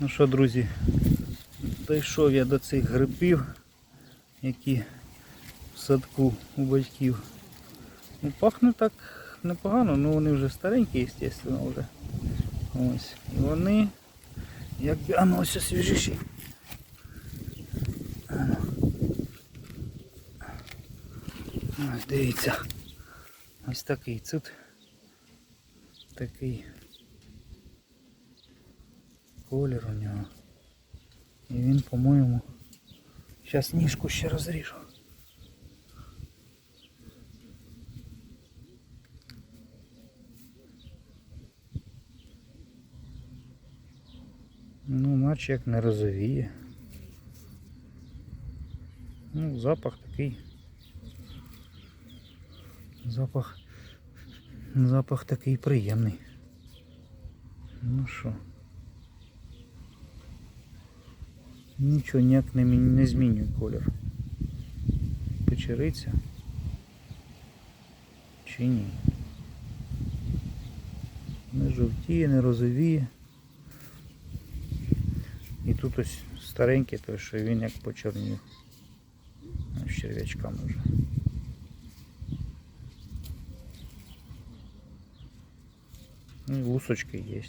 Ну що, друзі, дійшов я до цих грибів, які в садку у батьків. Ну, пахне так непогано, ну вони вже старенькі, звісно, вже. Ось. І вони, як а ну ось свіжіші. Ось дивіться. Ось такий тут. Такий колір у нього. І він, по-моєму, зараз ніжку ще розріжу. Ну, наче як не розовіє. Ну, запах такий. Запах. Запах такий приємний. Ну що. Нічого ніяк не, не змінює колір. Печериця. Чи ні? Не жовтіє, не розовіє. І тут ось старенький, той що він як почорнів. З черв'ячками вже. Ну, і лусочки є.